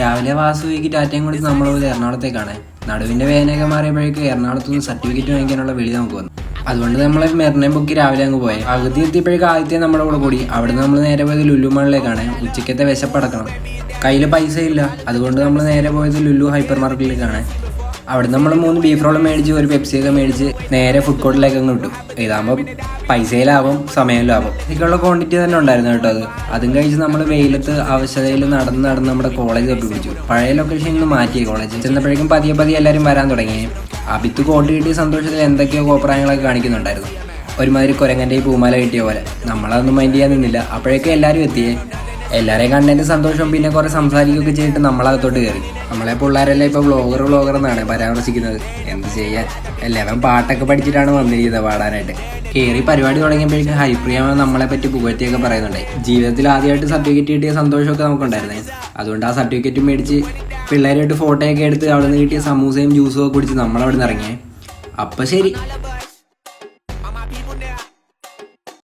രാവിലെ വാസുവിക്ക് ടാറ്റയും കൊടുത്ത് നമ്മൾ പോയത് എറണാകുളത്തേക്കാണ്. നടുവിന്റെ വേദനയൊക്കെ മാറിയപ്പോഴേക്കും എറണാകുളത്ത് നിന്ന് സർട്ടിഫിക്കറ്റ് വാങ്ങിക്കാനുള്ള വിളി നമുക്ക് വന്നു. അതുകൊണ്ട് നമ്മൾ മെറിനെ ബുക്ക് രാവിലെ അങ്ങ് പോയി. പകുതി എത്തിയപ്പോഴേക്കും ആദ്യത്തെ നമ്മുടെ കൂടെ കൂടി. അവിടെ നമ്മൾ നേരെ പോയത് ലുലു മാളിലേക്കാണ്. ഉച്ചക്കത്തെ വിശപ്പടക്കണം കയ്യിൽ പൈസ ഇല്ല അതുകൊണ്ട് നമ്മൾ നേരെ പോയത് ലുല്ലു ഹൈപ്പർ മാർക്കറ്റിലേക്കാണ് അവിടെ നമ്മൾ മൂന്ന് ബീഫ് റോൾ മേടിച്ച് ഒരു പെപ്സി ഒക്കെ മേടിച്ച് നേരെ ഫുഡ് കോർട്ടിലേക്ക് അങ്ങ് കിട്ടും ഇതാകുമ്പോൾ പൈസയിൽ ലാഭം സമയം ലാഭം ഇതൊക്കെയുള്ള ക്വാണ്ടിറ്റി തന്നെ ഉണ്ടായിരുന്നു കേട്ടോ അത്. അതും കഴിച്ച് നമ്മൾ വെയിലത്ത് അവശതയിൽ നടന്ന് നടന്ന് നമ്മുടെ കോളേജ് തപ്പി പിടിച്ചു. പഴയ ലൊക്കേഷനിൽ ഇന്ന് മാറ്റി കോളേജ് ചെന്നപ്പോഴേക്കും പതിയെ പതിയെ എല്ലാവരും വരാൻ തുടങ്ങി. അഭിത്ത് കോട്ട് കിട്ടിയ സന്തോഷത്തിൽ എന്തൊക്കെയോ കോപ്രായങ്ങളൊക്കെ കാണിക്കുന്നുണ്ടായിരുന്നു. ഒരുമാതിരി കുരങ്ങന്റെ പൂമാല കിട്ടിയ പോലെ. നമ്മളതൊന്നും മൈൻഡ് ചെയ്യാൻ നിന്നില്ല. അപ്പോഴേക്കും എല്ലാവരും എത്തിയേ. എല്ലാരെയും കണ്ടതിന്റെ സന്തോഷം പിന്നെ കുറെ സംസാരിക്കുകയൊക്കെ ചെയ്തിട്ട് നമ്മളകത്തോട്ട് കയറി. നമ്മളെ പിള്ളേരെല്ലാം ഇപ്പൊ വ്ളോഗർ വ്ളോഗർ എന്നാണ് പരാമർശിക്കുന്നത്. എന്ത് ചെയ്യാൻ എല്ലാവരും പാട്ടൊക്കെ പഠിച്ചിട്ടാണ് വന്നിരിക്കുന്നത് പാടാനായിട്ട്. കയറി പരിപാടി തുടങ്ങിയപ്പോഴേക്കും ഹരിപ്രിയ നമ്മളെ പറ്റി പുകഴ്ത്തിയൊക്കെ പറയുന്നുണ്ടായി ജീവിതത്തിൽ ആദ്യമായിട്ട് സർട്ടിഫിക്കറ്റ് കിട്ടിയ സന്തോഷമൊക്കെ നമുക്കുണ്ടായിരുന്നേ. അതുകൊണ്ട് ആ സർട്ടിഫിക്കറ്റ് മേടിച്ച് പിള്ളേരായിട്ട് ഫോട്ടോയൊക്കെ എടുത്ത് അവിടെ നിന്ന് കിട്ടിയ സമൂസയും ജ്യൂസും ഒക്കെ കുടിച്ച് നമ്മളവിടെ നിന്ന് ഇറങ്ങിയേ. അപ്പൊ ശരി.